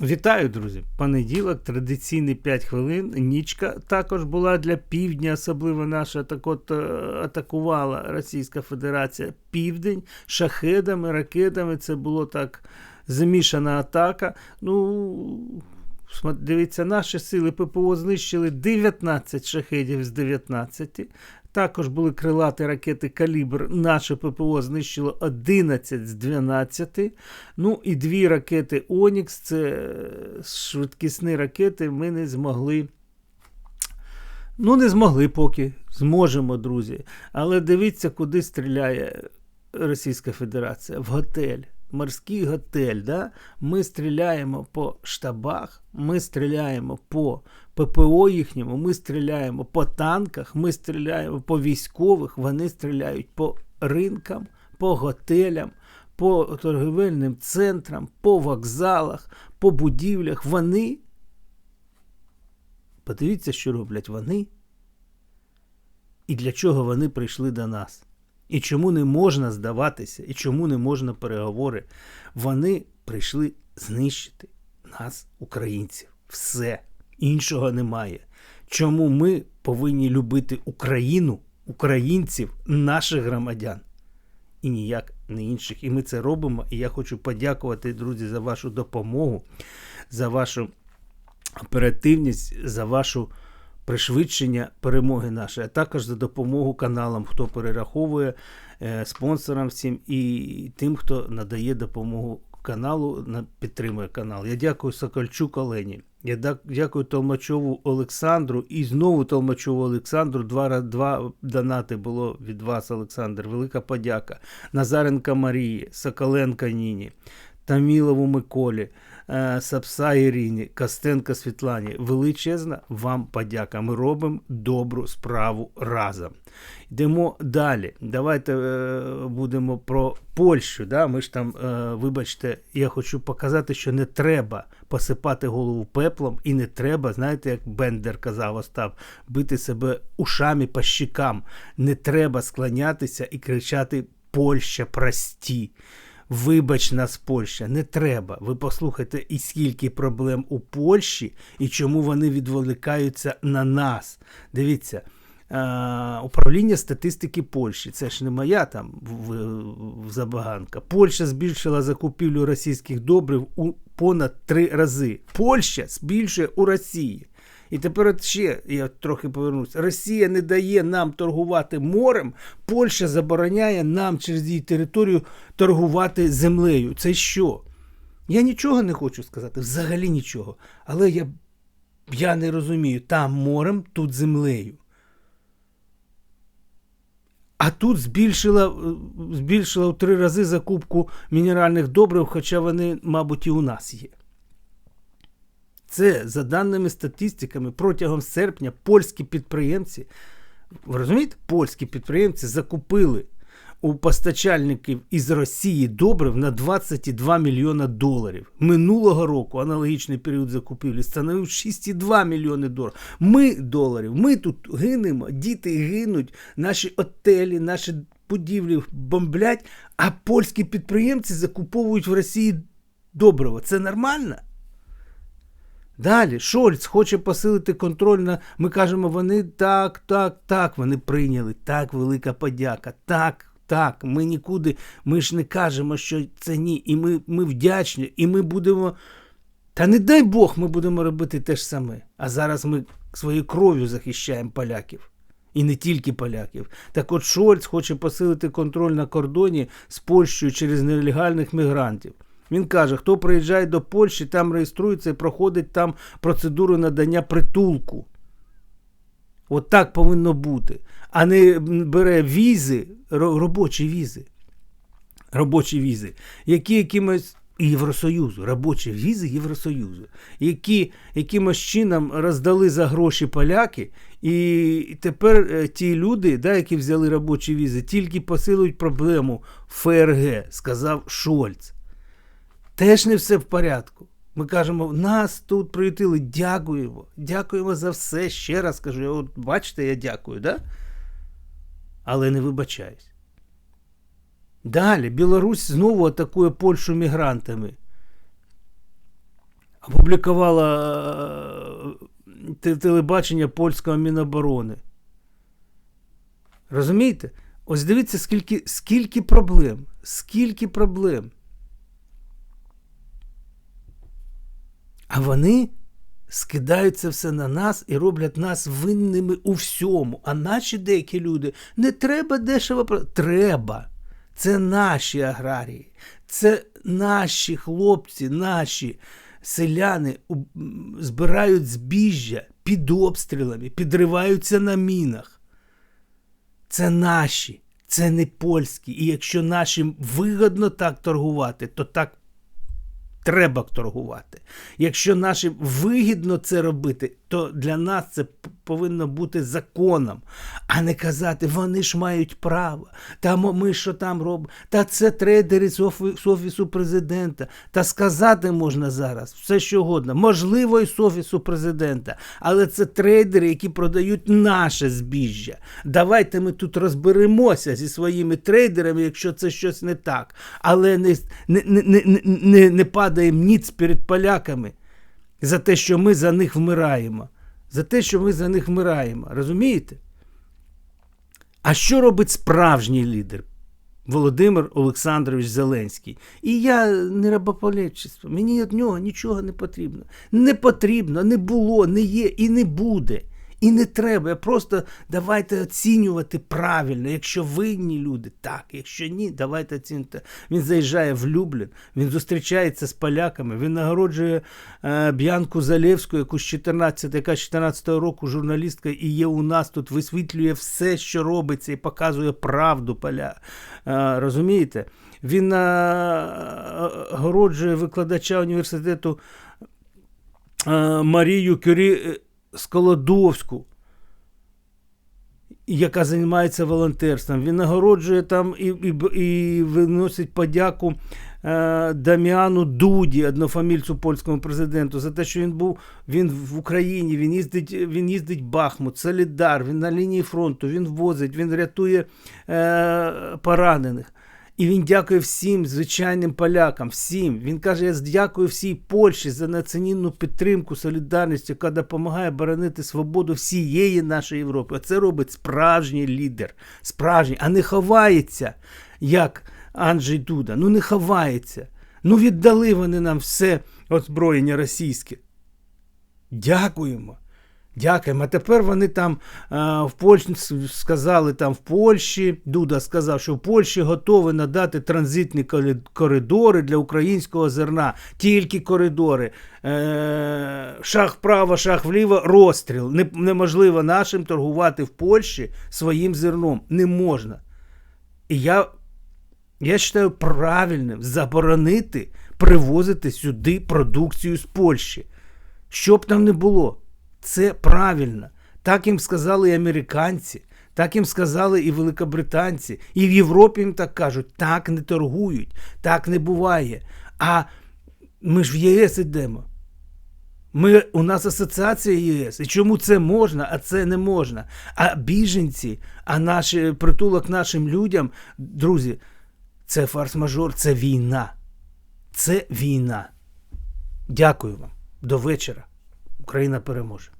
Вітаю, друзі! Понеділок, традиційний 5 хвилин. Нічка також була для півдня, особливо наша так от е, атакувала Російська Федерація південь шахедами, ракетами. Це було так замішана атака. Ну, дивіться, наші сили ППО знищили 19 шахедів з 19. Також були крилаті ракети Калібр. Наше ППО знищило 11 з 12. Ну і дві ракети Онікс, це е, швидкісні ракети, ми не змогли. Ну, не змогли поки. Зможемо, друзі. Але дивіться, куди стріляє Російська Федерація. В готель. Морський готель. Да? Ми стріляємо по штабах, ми стріляємо по ППО їхньому, ми стріляємо по танках, ми стріляємо по військових, вони стріляють по ринкам, по готелям, по торгівельним центрам, по вокзалах, по будівлях. Вони. Подивіться, що роблять вони. І для чого вони прийшли до нас. І чому не можна здаватися, і чому не можна переговори. Вони прийшли знищити нас, українців. Все. Іншого немає. Чому ми повинні любити Україну, українців, наших громадян? І ніяк не інших. І ми це робимо. І я хочу подякувати, друзі, за вашу допомогу, за вашу оперативність, за вашу пришвидшення перемоги нашої, а також за допомогу каналам, хто перераховує е, спонсорам всім і тим, хто надає допомогу каналу, на- підтримує канал. Я дякую Сокольчук Олені. Я дякую Толмачову Олександру і знову Толмачову Олександру. Два, два донати було від вас, Олександр. Велика подяка. Назаренка Марії, Соколенка Ніні, Тамілову Миколі, Сапса Ірині, Костенко Світлані. Величезна вам подяка. Ми робимо добру справу разом. Йдемо далі. Давайте е, будемо про Польщу. Да? Ми ж там, е, вибачте, я хочу показати, що не треба посипати голову пеплом, і не треба, знаєте, як Бендер казав Остап, бити себе ушами по щікам. Не треба склонятися і кричати Польща прості. Вибач нас, Польща, не треба. Ви послухайте, і скільки проблем у Польщі, і чому вони відволікаються на нас. Дивіться, управління статистики Польщі, це ж не моя там в забаганка. Польща збільшила закупівлю російських добрив у понад три рази. Польща збільшує у Росії. І тепер от ще я трохи повернусь. Росія не дає нам торгувати морем, Польща забороняє нам через її територію торгувати землею. Це що? Я нічого не хочу сказати, взагалі нічого. Але я, я не розумію, там морем, тут землею. А тут збільшила, збільшила в три рази закупку мінеральних добрив, хоча вони, мабуть, і у нас є. Це за даними статистиками протягом серпня польські підприємці, ви розумієте, польські підприємці закупили у постачальників із Росії добрив на 22 мільйона доларів. Минулого року аналогічний період закупівлі становив 6,2 мільйони доларів. Ми доларів. Ми тут гинемо, діти гинуть, наші отелі, наші будівлі бомблять, а польські підприємці закуповують в Росії добрива. Це нормально? Далі Шольц хоче посилити контроль на. Ми кажемо, вони так, так, так, вони прийняли. Так, велика подяка. Так, так. Ми нікуди, ми ж не кажемо, що це ні. І ми, ми вдячні, і ми будемо. Та не дай Бог, ми будемо робити те ж саме. А зараз ми своєю кров'ю захищаємо поляків. І не тільки поляків. Так от Шольц хоче посилити контроль на кордоні з Польщею через нелегальних мігрантів. Він каже, хто приїжджає до Польщі, там реєструється і проходить там процедуру надання притулку. От так повинно бути. А не бере візи, робочі візи. Робочі візи, які якимось Євросоюзу, робочі візи Євросоюзу, які якимось чином роздали за гроші поляки, і тепер е, ті люди, да, які взяли робочі візи, тільки посилують проблему ФРГ, сказав Шольц. Теж не все в порядку. Ми кажемо, нас тут приютили, дякуємо. Дякуємо за все. Ще раз кажу, от бачите, я дякую, да? але не вибачаюсь. Далі Білорусь знову атакує Польщу мігрантами. опублікувала е, телебачення польського Міноборони. Розумієте? Ось дивіться, скільки, скільки проблем. Скільки проблем. А вони скидають це все на нас і роблять нас винними у всьому. А наші деякі люди не треба дешево Треба. Це наші аграрії, це наші хлопці, наші селяни збирають збіжжя під обстрілами, підриваються на мінах. Це наші, це не польські. І якщо нашим вигодно так торгувати, то так треба торгувати. Якщо нашим вигідно це робити, то для нас це повинно бути законом, а не казати, вони ж мають право. Та ми що там робимо? Та це трейдери з офісу президента. Та сказати можна зараз все що угодно. Можливо, і з офісу президента. Але це трейдери, які продають наше збіжжя. Давайте ми тут розберемося зі своїми трейдерами, якщо це щось не так. Але не, не, не, не, не, падаємо ніц перед поляками за те, що ми за них вмираємо. За те, що ми за них вмираємо. Розумієте? А що робить справжній лідер? Володимир Олександрович Зеленський. І я не рабополечество. Мені від нього нічого не потрібно. Не потрібно, не було, не є і не буде. І не треба. Просто давайте оцінювати правильно. Якщо винні люди, так. Якщо ні, давайте оцінювати. Він заїжджає в Люблін, він зустрічається з поляками, він нагороджує е, Б'янку Залєвську, яку з 14, яка з 14 року журналістка і є у нас тут, висвітлює все, що робиться, і показує правду поля. Е, розумієте? Він нагороджує викладача університету е, Марію Кюрі е, Сколодовську, яка займається волонтерством. Він нагороджує там і, і, і виносить подяку е, Даміану Дуді, однофамільцю польському президенту, за те, що він був він в Україні, він їздить, він їздить Бахмут, Солідар, він на лінії фронту, він возить, він рятує е, поранених. І він дякує всім звичайним полякам, всім. Він каже: я дякую всій Польщі за неоціненну підтримку, солідарність, яка допомагає боронити свободу всієї нашої Європи. Це робить справжній лідер, справжній, а не ховається, як Анджей Дуда. Ну не ховається. Ну віддали вони нам все озброєння російське. Дякуємо. Дякуємо. А тепер вони там а, в Польщі сказали там в Польщі. Дуда сказав, що в Польщі готові надати транзитні коридори для українського зерна. Тільки коридори. Е, шаг вправо, шаг вліво, розстріл. Не, неможливо нашим торгувати в Польщі своїм зерном. Не можна. І я, я вважаю правильним заборонити привозити сюди продукцію з Польщі. Що б там не було. Це правильно. Так їм сказали і американці, так їм сказали і великобританці, і в Європі їм так кажуть, так не торгують, так не буває. А ми ж в ЄС йдемо. Ми, у нас асоціація ЄС. І чому це можна, а це не можна? А біженці, а наші, притулок нашим людям, друзі, це фарс-мажор, це війна. Це війна. Дякую вам. До вечора. Україна переможе.